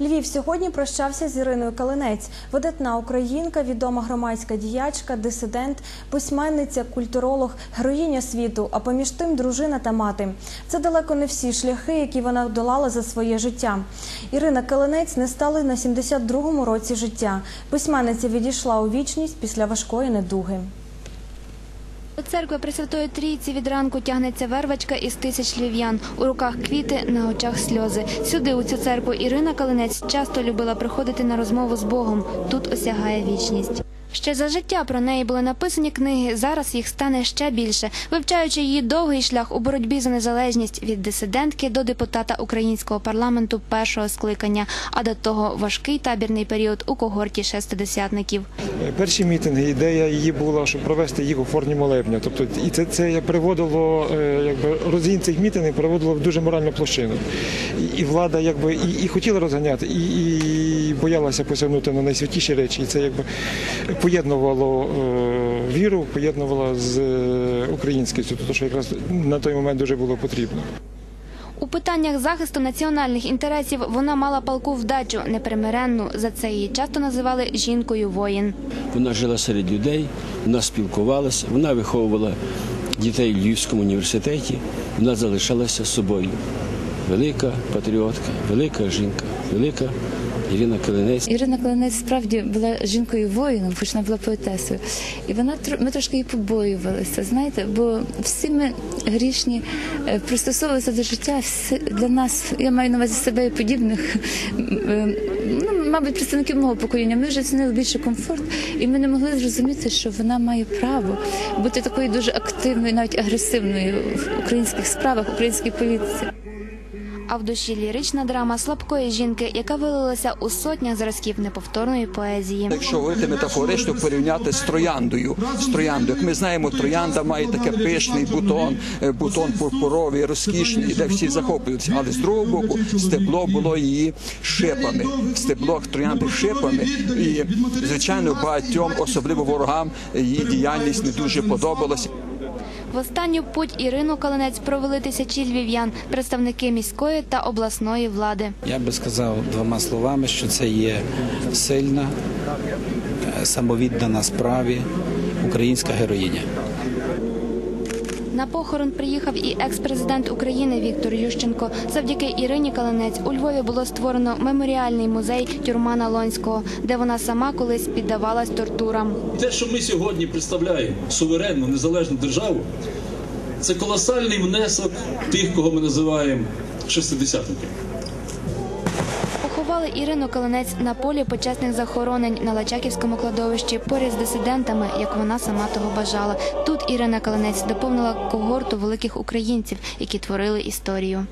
Львів сьогодні прощався з Іриною Калинець, видатна українка, відома громадська діячка, дисидент, письменниця, культуролог, героїня світу, а поміж тим дружина та мати. Це далеко не всі шляхи, які вона долала за своє життя. Ірина Калинець не стала на 72-му році життя. Письменниця відійшла у вічність після важкої недуги. До церкви Пресвятої Трійці від ранку тягнеться вервачка із тисяч львів'ян. У руках квіти, на очах сльози. Сюди, у цю церкву, Ірина Калинець часто любила приходити на розмову з Богом. Тут осягає вічність. Ще за життя про неї були написані книги. Зараз їх стане ще більше, вивчаючи її довгий шлях у боротьбі за незалежність від дисидентки до депутата українського парламенту першого скликання, а до того важкий табірний період у когорті шестидесятників. Перші мітинги, ідея її була, щоб провести їх у формі молебня. Тобто, і це, це приводило, е, якби розгін цих мітингів приводило в дуже моральну площину. І, і влада якби і, і хотіла розганяти, і, і боялася посягнути на найсвятіші речі. І це якби поєднувало е, віру, поєднувало з е, українськістю, тобто, що якраз на той момент дуже було потрібно. У питаннях захисту національних інтересів вона мала палку вдачу, непримиренну. За це її часто називали жінкою воїн. Вона жила серед людей, вона спілкувалася, вона виховувала дітей в Львівському університеті, вона залишалася собою. Велика патріотка, велика жінка, велика Ірина Калинець. Ірина Калинець справді була жінкою воїном, хоч вона була поетесою. І вона ми трошки її побоювалися, знаєте, бо всі ми грішні е, пристосовувалися до життя. Для нас, я маю на увазі себе і подібних, ну, мабуть, представників мого покоління. Ми вже цінили більше комфорт, і ми не могли зрозуміти, що вона має право бути такою дуже активною, навіть агресивною в українських справах, в українській політиці. А в душі лірична драма слабкої жінки, яка вилилася у сотнях зразків неповторної поезії. Якщо говорити метафорично, порівняти з трояндою. З трояндою. Як ми знаємо, троянда має таке пишний бутон, е, бутон пурпуровий, розкішний, де всі захоплюються. Але з другого боку, стебло було її шипами. Стебло троянди шипами. І, звичайно, багатьом, особливо ворогам, її діяльність не дуже подобалася. В останню путь Ірину Калинець провели тисячі львів'ян, представники міської та обласної влади. Я би сказав двома словами, що це є сильна, е, самовіддана справі українська героїня. На похорон приїхав і екс-президент України Віктор Ющенко. Завдяки Ірині Калинець у Львові було створено меморіальний музей Тюрмана Лонського, де вона сама колись піддавалась тортурам. Те, що ми сьогодні представляємо суверенну незалежну державу, це колосальний внесок тих, кого ми називаємо шестидесятниками. Поховали Ірину Калинець на полі почесних захоронень на Лачаківському кладовищі поряд з дисидентами, як вона сама того бажала. Тут Ірина Калинець доповнила когорту великих українців, які творили історію.